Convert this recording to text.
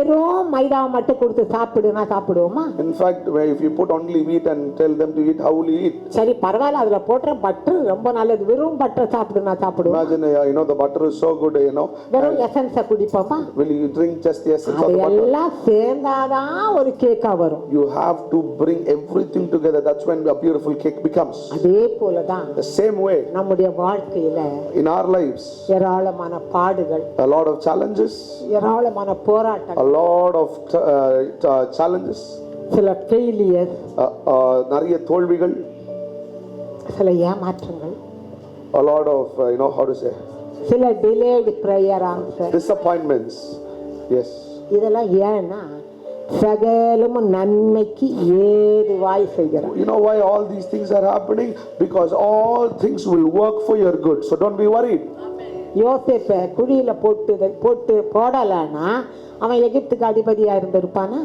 வெறும் மைதா மட்டும் கொடுத்து சாப்பிடுனா சாப்பிடுவோமா In fact, if you put only wheat and tell them to eat, how will you eat? சரி பரவாயில்ல அதுல போடுற பட்டர் ரொம்ப நல்லது வெறும் பட்டர் சாப்பிடுனா சாப்பிடுவோம் Imagine, uh, you know, the butter is so good, you know. வெறும் எசன்ஸ குடிப்போமா Will you drink just the essence of the butter? அதெல்லாம் சேர்ந்தாதான் ஒரு கேக்கா வரும் You have to bring everything together. That's when a beautiful cake becomes. அதே போலதான் The same way நம்முடைய வாழ்க்கையில in our lives, ஏராளமான பாடுகள் a lot of challenges, ஏராளமான போராட்டங்கள் a lot of t- uh, t- uh, challenges, சில ஃபெயிலியர் uh, uh, நிறைய தோல்விகள், சில ஏமாற்றங்கள் a lot of, uh, you know, how to say, சில delayed prayer answer disappointments. Yes. இதெல்லாம் ஏன்னா சகலமும் நன்மைக்கு ஏதுவாய் செய்கிறார் You know why all these things are happening? Because all things will work for your good. So don't be worried. யோசேப்பை குழியில போட்டு போட்டு போடலைன்னா அவன் எகிப்துக்கு அதிபதியா இருந்திருப்பானா?